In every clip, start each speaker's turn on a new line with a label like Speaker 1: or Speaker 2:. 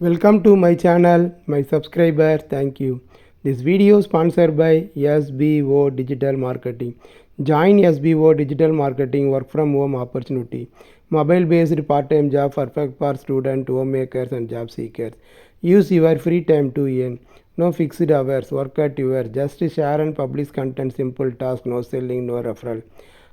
Speaker 1: Welcome to my channel, my subscriber, thank you. This video sponsored by SBO Digital Marketing. Join SBO Digital Marketing work from home opportunity. Mobile based part time job perfect for student, homemakers and job seekers. Use your free time to earn. No fixed hours, work at your. Just share and publish content, simple task, no selling, no referral.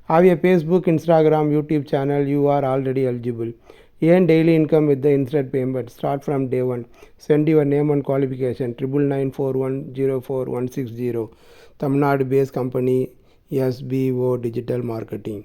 Speaker 1: Have a Facebook, Instagram, YouTube channel, you are already eligible. Earn daily income with the instant payment. Start from day one. Send your name and qualification. Triple nine four one zero four one six zero. Tamil Nadu based company SBO Digital Marketing.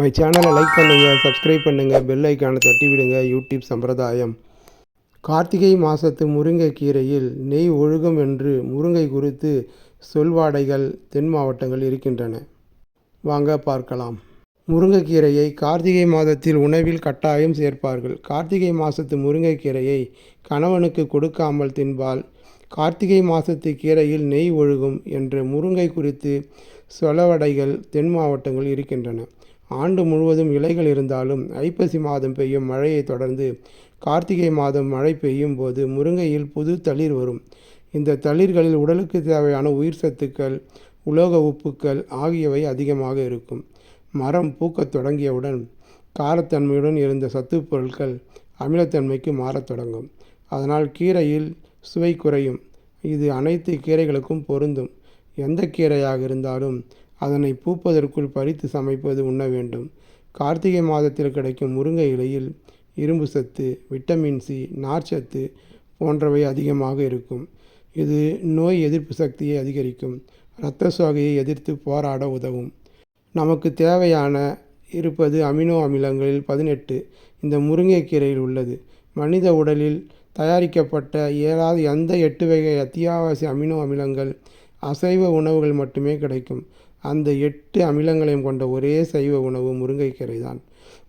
Speaker 1: My சேனலை like பண்ணுங்கள் subscribe பண்ணுங்கள் bell ஐக்கானை தட்டி விடுங்க YouTube சம்பிரதாயம். கார்த்திகை மாதத்து முருங்கைக்கீரையில் நெய் ஒழுகும் என்று முருங்கை குறித்து சொல்வாடைகள் தென் மாவட்டங்கள் இருக்கின்றன. வாங்க பார்க்கலாம். முருங்கைக்கீரையை கார்த்திகை மாதத்தில் உணவில் கட்டாயம் சேர்ப்பார்கள். கார்த்திகை மாதத்து முருங்கைக்கீரையை கணவனுக்கு கொடுக்காமல் தின்பால் கார்த்திகை மாதத்து கீரையில் நெய் ஒழுகும் என்ற முருங்கை குறித்து சொலவடைகள் தென் மாவட்டங்கள் இருக்கின்றன. ஆண்டு முழுவதும் இலைகள் இருந்தாலும் ஐப்பசி மாதம் பெய்யும் மழையை தொடர்ந்து கார்த்திகை மாதம் மழை பெய்யும் போது முருங்கையில் புது தளிர் வரும். இந்த தளிர்களில் உடலுக்கு தேவையான உயிர் சத்துக்கள் உலோக உப்புக்கள் ஆகியவை அதிகமாக இருக்கும். மரம் பூக்கத் தொடங்கியவுடன் காரத்தன்மையுடன் இருந்த சத்துப் பொருட்கள் அமிலத்தன்மைக்கு மாறத் தொடங்கும். அதனால் கீரையில் சுவை குறையும். இது அனைத்து கீரைகளுக்கும் பொருந்தும். எந்த கீரையாக இருந்தாலும் அதனை பூப்பதற்குள் பறித்து சமைப்பது உண்ண வேண்டும். கார்த்திகை மாதத்தில் கிடைக்கும் முருங்கை இலையில் இரும்பு சத்து விட்டமின் சி நார்ச்சத்து போன்றவை அதிகமாக இருக்கும். இது நோய் எதிர்ப்பு சக்தியை அதிகரிக்கும். இரத்த சோகையை எதிர்த்து போராட உதவும். நமக்கு தேவையான இருப்பது அமினோ அமிலங்களில் பதினெட்டு. இந்த முருங்கைக்கீரையில் உள்ளது. மனித உடலில் தயாரிக்கப்பட்ட ஏதாவது எந்த எட்டு வகை அத்தியாவசிய அமினோ அமிலங்கள் அசைவ உணவுகள் மட்டுமே கிடைக்கும். அந்த எட்டு அமிலங்களையும் கொண்ட ஒரே சைவ உணவு முருங்கைக்கீரை தான்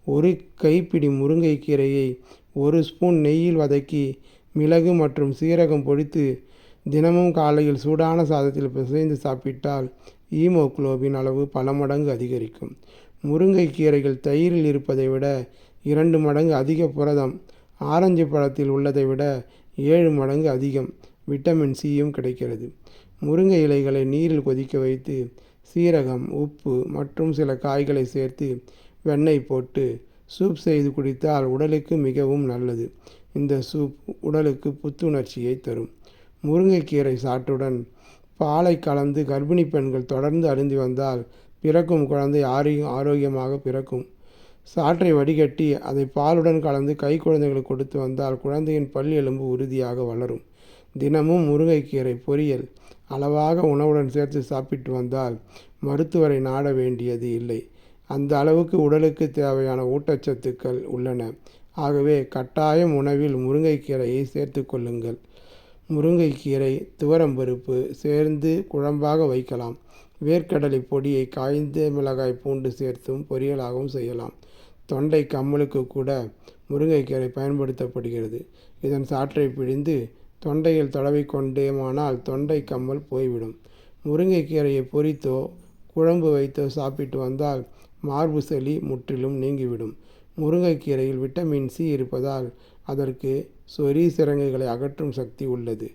Speaker 1: ஒரு கைப்பிடி முருங்கைக்கீரையை ஒரு ஸ்பூன் நெய்யில் வதக்கி மிளகு மற்றும் சீரகம் பொடித்து தினமும் காலையில் சூடான சாதத்தில் பிசைந்து சாப்பிட்டால் ஈமோகுளோபின் அளவு பல மடங்கு அதிகரிக்கும். முருங்கைக்கீரைகள் தயிரில் இருப்பதை விட இரண்டு மடங்கு அதிக புரதம் ஆரஞ்சு பழத்தில் உள்ளதை விட ஏழு மடங்கு அதிகம். விட்டமின் சியும் கிடைக்கிறது. முருங்கை இலைகளை நீரில் கொதிக்க வைத்து சீரகம் உப்பு மற்றும் சில காய்களை சேர்த்து வெண்ணெய் போட்டு சூப் செய்து குடித்தால் உடலுக்கு மிகவும் நல்லது. இந்த சூப் உடலுக்கு புத்துணர்ச்சியை தரும். முருங்கைக்கீரை சாற்றுடன் பாலை கலந்து கர்ப்பிணி பெண்கள் தொடர்ந்து அருந்தி வந்தால் பிறக்கும் குழந்தை ஆரோக்கியம் ஆரோக்கியமாக பிறக்கும். சாற்றை வடிகட்டி அதை பாலுடன் கலந்து கை குழந்தைகளுக்கு கொடுத்து வந்தால் குழந்தையின் பல் எலும்பு உறுதியாக வளரும். தினமும் முருங்கைக்கீரை பொரியல் அளவாக உணவுடன் சேர்த்து சாப்பிட்டு வந்தால் மருத்துவரை நாட வேண்டியது இல்லை. அந்த அளவுக்கு உடலுக்கு தேவையான ஊட்டச்சத்துக்கள் உள்ளன. ஆகவே கட்டாயம் உணவில் முருங்கைக்கீரையை சேர்த்து கொள்ளுங்கள். முருங்கைக்கீரை துவரம்பருப்பு சேர்ந்து குழம்பாக வைக்கலாம். வேர்க்கடலை பொடியை காய்ந்த மிளகாய் பூண்டு சேர்த்தும் பொரியலாகவும் செய்யலாம். தொண்டை கம்மலுக்கு கூட முருங்கைக்கீரை பயன்படுத்தப்படுகிறது. இதன் சாற்றை பிழிந்து தொண்டையில் தடவி கொண்டேமானால் தொண்டை கம்மல் போய்விடும். முருங்கைக்கீரையை பொரித்தோ குழம்பு வைத்தோ சாப்பிட்டு வந்தால் மார்பு சளி முற்றிலும் நீங்கிவிடும். முருங்கைக்கீரையில் விட்டமின் சி இருப்பதால் அதற்கு சொரி சிறங்குகளை அகற்றும் சக்தி உள்ளது.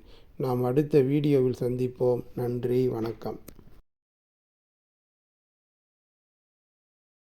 Speaker 1: நாம் அடுத்த வீடியோவில் சந்திப்போம். நன்றி வணக்கம்.